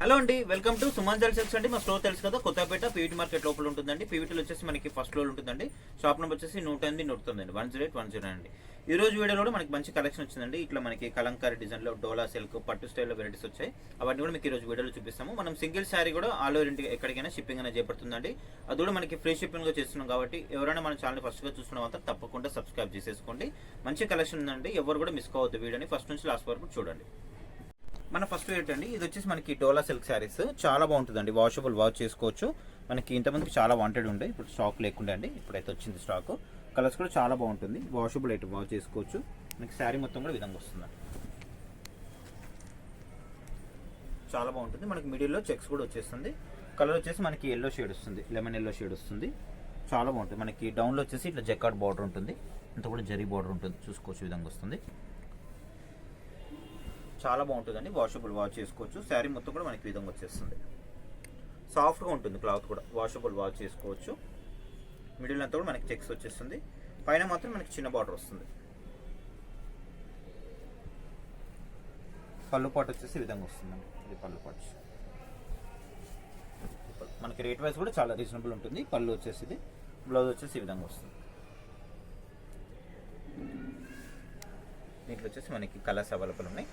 Hello అండి welcome to Suman జల్సెక్స్ అండి. మా స్టోర్ తెలుసు కదా కొత్తపేట పీవీటీ మార్కెట్ లోపల ఉంటుందండి. పీవీటీలో వచ్చేసి మనకి ఫస్ట్ ఫ్లోర్ ఉంటుందండి. షాప్ నెంబర్ వచ్చేసి నూట ఎనిమిది నూట తొమ్మిది అండి one zero eight one zero అండి. ఈ రోజు వీడియోలో కూడా మనకి మంచి కలెక్షన్ వచ్చిందండి. ఇట్లా మనకి కలంకారీ డిజైన్లో డోలా సిల్క్ పట్టు స్టైల్లో వెరైటీస్ వచ్చాయి. అవన్నీ కూడా మీకు ఈ రోజు వీడియోలో చూపిస్తాము. మనం సింగిల్ శారీ కూడా ఆల్ ఓవర్ ఇంటికి ఎక్కడికైనా షిప్పింగ్ అనేది చేపడుతుందండి. అది కూడా మనకి ఫ్రీ షిప్పింగ్గా చేస్తున్నాం కాబట్టి ఎవరైనా మన ఛానల్ ఫస్ట్గా చూస్తున్న మాత్రం తప్పకుండా సబ్స్క్రైబ్ చేసేసుకోండి. మంచి కలెక్షన్ ఉందండి. ఎవరు కూడా మిస్ కావద్దు వీడియోని. ఫస్ట్ నుంచి లాస్ట్ వరకు చూడండి. మన ఫస్ట్ రేట్ అండి ఇది వచ్చేసి మనకి డోలా సిల్క్ శారీస్. చాలా బాగుంటుందండి. వాషబుల్ వాష్ చేసుకోవచ్చు. మనకి ఇంతమందికి చాలా వాంటెడ్ ఉండే. ఇప్పుడు స్టాక్ లేకుండా అండి. ఇప్పుడైతే వచ్చింది స్టాక్ కలర్స్ కూడా చాలా బాగుంటుంది. వాషబుల్ అయితే వాష్ చేసుకోవచ్చు. మనకి శారీ మొత్తం కూడా విధంగా వస్తుందండి. చాలా బాగుంటుంది. మనకి మిడిల్లో చెక్స్ కూడా వచ్చేస్తుంది. కలర్ వచ్చేసి మనకి ఎల్లో షేడ్ వస్తుంది. లెమన్ ఎల్లో షేడ్ వస్తుంది. చాలా బాగుంటుంది. మనకి డౌన్లో వచ్చేసి ఇట్లా జెకార్డ్ బార్డర్ ఉంటుంది. ఇంత కూడా జరీ బార్డర్ ఉంటుంది. చూసుకోవచ్చు విధంగా వస్తుంది. చాలా బాగుంటుందండి. వాషబుల్ వాష్ చేసుకోవచ్చు. శారీ మొత్తం కూడా మనకి విధంగా వచ్చేస్తుంది. సాఫ్ట్గా ఉంటుంది క్లాత్ కూడా. వాషబుల్ వాష్ చేసుకోవచ్చు. మిడిల్ అంతా కూడా మనకి చెక్స్ వచ్చేస్తుంది. పైన మాత్రం మనకి చిన్న బార్డర్ వస్తుంది. పళ్ళు పాటు వచ్చేసి ఈ విధంగా వస్తుందండి. ఇది పళ్ళు పాటు. మనకి రేట్ వైజ్ కూడా చాలా రీజనబుల్ ఉంటుంది. పళ్ళు వచ్చేసి ఇది. బ్లౌజ్ వచ్చేసి ఈ విధంగా వస్తుంది. దీంట్లో వచ్చేసి మనకి కలర్స్ అవైలబుల్ ఉన్నాయి.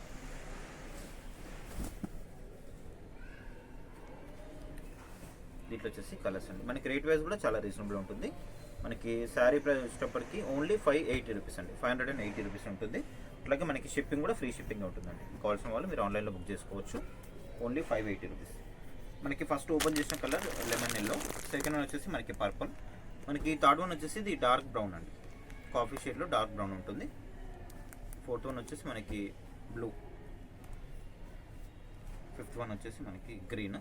దీంట్లో వచ్చేసి కలర్స్ అండి. మనకి రేట్ వైజ్ కూడా చాలా రీజనబుల్ ఉంటుంది. మనకి శారీ ప్రైస్ వచ్చేటప్పటికి ఓన్లీ ఫైవ్ ఎయిటీ రూపీస్ అండి. Five hundred and eighty rupees ఉంటుంది. అట్లాగే మనకి షిప్పింగ్ కూడా ఫ్రీ షిప్పింగ్ ఉంటుందండి. కావాల్సిన వాళ్ళు మీరు ఆన్లైన్లో బుక్ చేసుకోవచ్చు. Only five eighty rupees. మనకి ఫస్ట్ ఓపెన్ చేసిన colour lemon yellow. Second one వచ్చేసి మనకి పర్పుల్. మనకి థర్డ్ వన్ వచ్చేసి ఇది డార్క్ బ్రౌన్ అండి. కాఫీ షేడ్లో డార్క్ బ్రౌన్ ఉంటుంది. ఫోర్త్ వన్ వచ్చేసి మనకి బ్లూ. ఫిఫ్త్ వన్ వచ్చేసి మనకి green.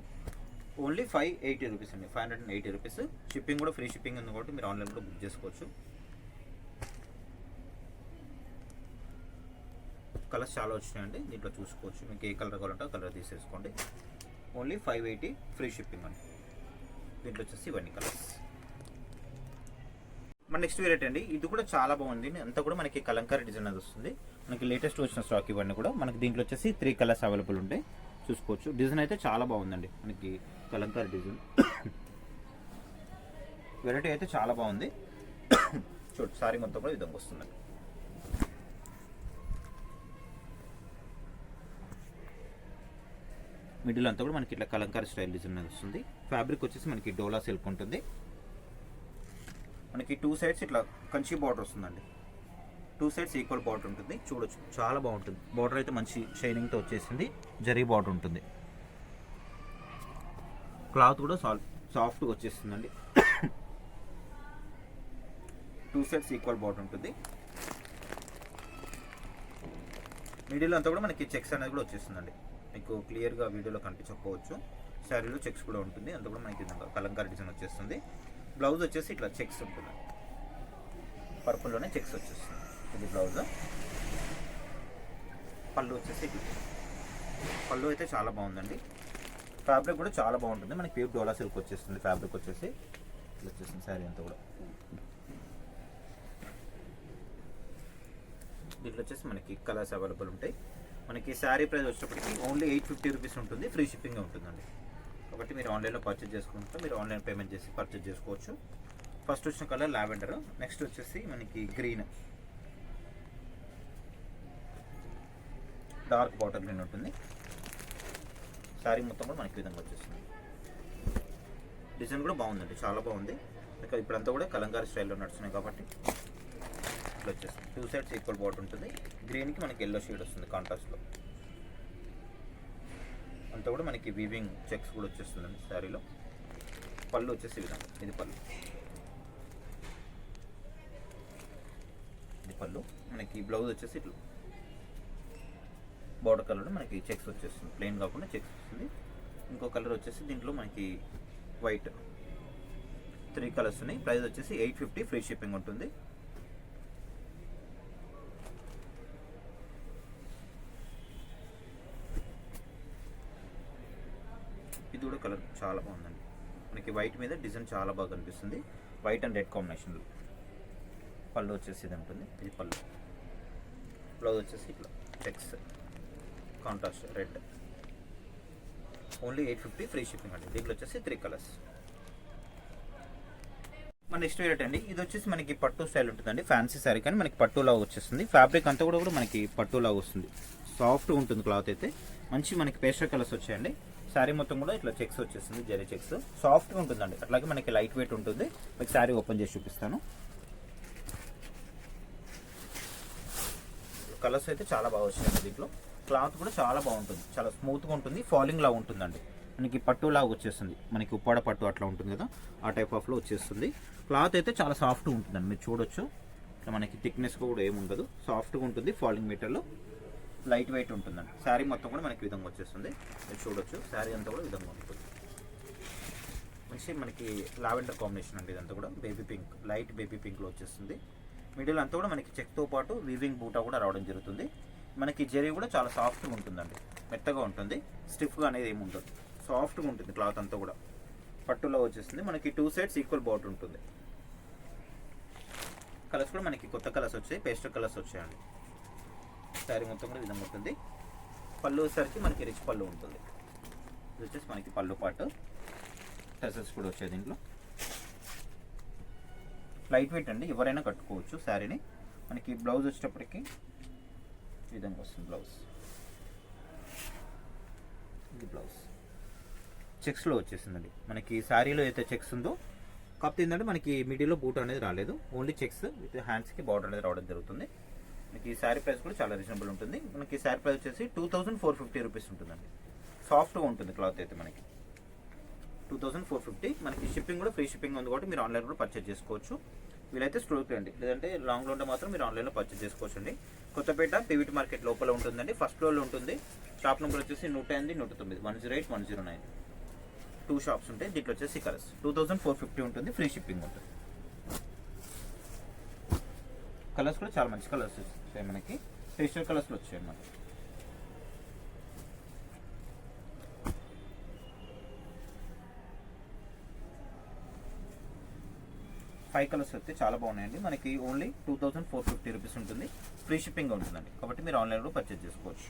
Only five eighty rupees అండి. Five hundred and eighty rupees. Shipping కూడా ఫ్రీ షిప్పింగ్ ఉంది కాబట్టి మీరు ఆన్లైన్ కూడా బుక్ చేసుకోవచ్చు. కలర్స్ చాలా వచ్చినాయండి. దీంట్లో చూసుకోవచ్చు. మీకు ఏ కలర్ కావాలంటే ఆ కలర్ తీసేసుకోండి. Only five eighty free shipping అండి. దీంట్లో వచ్చేసి ఇవన్నీ కలర్స్. మన నెక్స్ట్ వేరేట్ అండి. ఇది కూడా చాలా బాగుంది. అంతా కూడా మనకి కలంకారీ డిజైన్ అది వస్తుంది. మనకి లేటెస్ట్ వచ్చిన స్టాక్ ఇవన్నీ కూడా. మనకి దీంట్లో వచ్చేసి త్రీ కలర్స్ అవైలబుల్ ఉంటాయి. చూసుకోవచ్చు. డిజైన్ అయితే చాలా బాగుందండి. మనకి కలంకారీ డిజైన్. వెరైటీ అయితే చాలా బాగుంది. చూడు సారీ మొత్తం కూడా విధంగా వస్తుందండి మిడిల్ అంతా కూడా మనకి ఇట్లా కలంకారీ స్టైల్ డిజైన్ అనేది వస్తుంది. ఫ్యాబ్రిక్ వచ్చేసి మనకి డోలా సిల్క్ ఉంటుంది. మనకి టూ సైడ్స్ ఇట్లా కంచి బార్డర్ వస్తుందండి. టూ సైడ్స్ ఈక్వల్ బార్డర్ ఉంటుంది. చూడొచ్చు. చాలా బాగుంటుంది. బార్డర్ అయితే మంచి షైనింగ్తో వచ్చేసింది. జరీ బార్డర్ ఉంటుంది. క్లాత్ కూడా సాల్ సాఫ్ట్గా వచ్చేస్తుందండి. టూ సైడ్స్ ఈక్వల్ బార్డర్ ఉంటుంది. మిడిల్ అంతా కూడా మనకి చెక్స్ అనేది కూడా వచ్చేస్తుందండి. మీకు క్లియర్గా వీడియోలో కనిపించకపోవచ్చు. శారీలో చెక్స్ కూడా ఉంటుంది. అంతా కూడా మనకి విధంగా కలంకారీ డిజైన్ వచ్చేస్తుంది. బ్లౌజ్ వచ్చేసి ఇట్లా చెక్స్ ఉంటుంది. పర్పుల్లోనే చెక్స్ వచ్చేస్తుంది. ఇది బ్లౌజ్. పళ్ళు వచ్చేసి ఇది పళ్ళు అయితే చాలా బాగుందండి. ఫ్యాబ్రిక్ కూడా చాలా బాగుంటుంది. మనకి ప్యూర్ డోలా సిల్క్ వచ్చేస్తుంది ఫ్యాబ్రిక్ వచ్చేసి. వచ్చేసింది శారీ అంతా కూడా. దీంట్లో వచ్చేసి మనకి కలర్స్ అవైలబుల్ ఉంటాయి. మనకి శారీ ప్రైస్ వచ్చేటప్పటికి ఓన్లీ ఎయిట్ ఫిఫ్టీ రూపీస్ ఉంటుంది. ఫ్రీ షిప్పింగ్ ఉంటుందండి. కాబట్టి మీరు ఆన్లైన్లో పర్చేజ్ చేసుకుంటే మీరు ఆన్లైన్ పేమెంట్ చేసి పర్చేజ్ చేసుకోవచ్చు. ఫస్ట్ వచ్చిన కలర్ లావెండర్ నెక్స్ట్ వచ్చేసి మనకి గ్రీన్ డార్క్ బాటర్ గ్రీన్ ఉంటుంది. శారీ మొత్తం కూడా మనకి ఈ విధంగా వచ్చేస్తుంది. డిజైన్ కూడా బాగుందండి చాలా బాగుంది. ఇక ఇప్పుడంతా కూడా కలంకారీ స్టైల్లో నడుస్తున్నాయి కాబట్టి ఇట్లా వచ్చేస్తుంది. టూ సైడ్స్ ఈక్వల్ బార్డర్ ఉంటుంది. గ్రీన్కి మనకి ఎల్లో షేడ్ వస్తుంది కాంట్రాస్ట్లో అంతా కూడా మనకి వీవింగ్ చెక్స్ కూడా వచ్చేస్తుందండి శారీలో. పళ్ళు వచ్చేసి విధంగా. ఇది పళ్ళు. ఇది పళ్ళు. మనకి బ్లౌజ్ వచ్చేసి ఇట్లా బార్డర్ కలర్ మనకి చెక్స్ వచ్చేస్తుంది. ప్లెయిన్ కాకుండా చెక్స్ వస్తుంది. ఇంకో కలర్ వచ్చేసి దీంట్లో మనకి వైట్ త్రీ కలర్స్ ఉన్నాయి. ప్రైస్ వచ్చేసి ఎయిట్ ఫిఫ్టీ ఫ్రీ షిప్పింగ్ ఉంటుంది. ఇది కూడా కలర్ చాలా బాగుందండి. మనకి వైట్ మీద డిజైన్ చాలా బాగా కనిపిస్తుంది. వైట్ అండ్ రెడ్ కాంబినేషన్లో పళ్ళు వచ్చేసి ఇది ఉంటుంది. ఇది పళ్ళు. బ్లౌజ్ వచ్చేసి ఇట్లా. Tax contrast red only eight fifty free shipping అండి. దీంట్లో వచ్చేసి త్రీ కలర్స్ మన నెక్స్ట్ వేరేట్ అండి ఇది వచ్చేసి మనకి పట్టు స్టైల్ ఉంటుందండి. ఫ్యాన్సీ శారీ కానీ మనకి పట్టులాగా వచ్చేస్తుంది. ఫ్యాబ్రిక్ అంతా కూడా కూడా మనకి పట్టులాగా వస్తుంది. సాఫ్ట్గా ఉంటుంది క్లాత్ అయితే. మంచి మనకి పేస్టర్ కలర్స్ వచ్చాయండి. శారీ మొత్తం కూడా ఇట్లా చెక్స్ వచ్చేస్తుంది జరీ చెక్స్ సాఫ్ట్గా ఉంటుందండి. అట్లాగే మనకి లైట్ వెయిట్ ఉంటుంది. మీకు శారీ ఓపెన్ చేసి చూపిస్తాను. కలర్స్ అయితే చాలా బాగా వచ్చాయండి దీంట్లో. క్లాత్ కూడా చాలా బాగుంటుంది. చాలా స్మూత్గా ఉంటుంది. ఫాలింగ్ లా ఉంటుందండి. మనకి పట్టు లాగా వచ్చేస్తుంది. మనకి ఉప్పాడ పట్టు అట్లా ఉంటుంది కదా. ఆ టైప్ ఆఫ్లో వచ్చేస్తుంది. క్లాత్ అయితే చాలా సాఫ్ట్గా ఉంటుందండి. మీరు చూడొచ్చు. మనకి థిక్నెస్ కూడా ఏముండదు సాఫ్ట్గా ఉంటుంది ఫాలింగ్ మీటర్లో లైట్ వెయిట్ ఉంటుందండి. శారీ మొత్తం కూడా మనకి విధంగా వచ్చేస్తుంది. మీరు చూడొచ్చు. శారీ అంతా కూడా విధంగా ఉంటుంది. మంచి మనకి లావెండర్ కాంబినేషన్ అండి ఇదంతా కూడా. బేబీ పింక్ లైట్ బేబీ పింక్లో వచ్చేస్తుంది. మిడిల్ అంతా కూడా మనకి చెక్తో పాటు వీవింగ్ బూటా కూడా రావడం జరుగుతుంది. మనకి జరీ కూడా చాలా సాఫ్ట్గా ఉంటుందండి. మెత్తగా ఉంటుంది. స్టిఫ్గా అనేది ఏమి ఉంటుంది సాఫ్ట్గా ఉంటుంది క్లాత్ అంతా కూడా. పట్టులో వచ్చేస్తుంది. మనకి టూ సైడ్స్ ఈక్వల్ బార్డర్ ఉంటుంది. కలర్స్ కూడా మనకి కొత్త కలర్స్ వచ్చాయి. పేస్టల్ కలర్స్ వచ్చాయండి. శారీ మొత్తం కూడా విధంగా ఉంటుంది. పళ్ళు వచ్చేసరికి మనకి రిచ్ పళ్ళు ఉంటుంది. ఇది వచ్చేసి మనకి పళ్ళు పాటు. డ్రెస్సెస్ కూడా వచ్చాయి దీంట్లో. లైట్ వెయిట్ అండి. ఎవరైనా కట్టుకోవచ్చు శారీని. మనకి బ్లౌజ్ వచ్చేటప్పటికి ఈ విధంగా వస్తుంది బ్లౌజ్ ఇది బ్లౌజ్ చెక్స్లో వచ్చేసిందండి. మనకి శారీలో అయితే చెక్స్ ఉందో కాకపోతే ఏంటంటే మనకి మిడిల్లో బూట్ అనేది రాలేదు. ఓన్లీ చెక్స్ విత్ హ్యాండ్స్కి బార్డర్ అనేది రావడం జరుగుతుంది. మనకి ఈ శారీ ప్రైస్ కూడా చాలా రీజనబుల్ ఉంటుంది. మనకి ఈ శారీ ప్రైస్ వచ్చేసి two thousand four fifty rupees ఉంటుందండి. సాఫ్ట్గా ఉంటుంది క్లాత్ అయితే మనకి. టూ థౌసండ్ ఫోర్ ఫిఫ్టీ మనకి షిప్పింగ్ కూడా ఫ్రీ షిప్పింగ్ ఉంది కాబట్టి మీరు ఆన్లైన్ కూడా పర్చేజ్ చేసుకోవచ్చు. వీలైతే స్టోర్కి రండి లేదంటే లాంగ్లో ఉంటే మాత్రం మీరు ఆన్లైన్లో పర్చేజ్ చేసుకోవచ్చు అండి కొత్తపేట పీవీటీ మార్కెట్ లోపల ఉంటుందండి. ఫస్ట్ ఫ్లోర్లో ఉంటుంది. షాప్ నెంబర్ వచ్చేసి నూట ఎనిమిది నూట తొమ్మిది. One zero eight one zero nine two shops ఉంటాయి. దీంట్లో వచ్చేసి colours two thousand four fifty ఉంటుంది. ఫ్రీ షిప్పింగ్ ఉంటుంది. కలర్స్ కూడా చాలా మంచి కలర్స్ వస్తాయి మనకి. పేస్టల్ కలర్స్లో వచ్చాయి అన్నమాట. ఫైవ్ కలర్స్ అయితే చాలా బాగున్నాయండి. మనకి only two thousand four fifty rupees ఉంటుంది. ఫ్రీ షిప్పింగ్ ఉంటుందండి. కాబట్టి మీరు ఆన్లైన్లో పర్చేజ్ చేసుకోవచ్చు.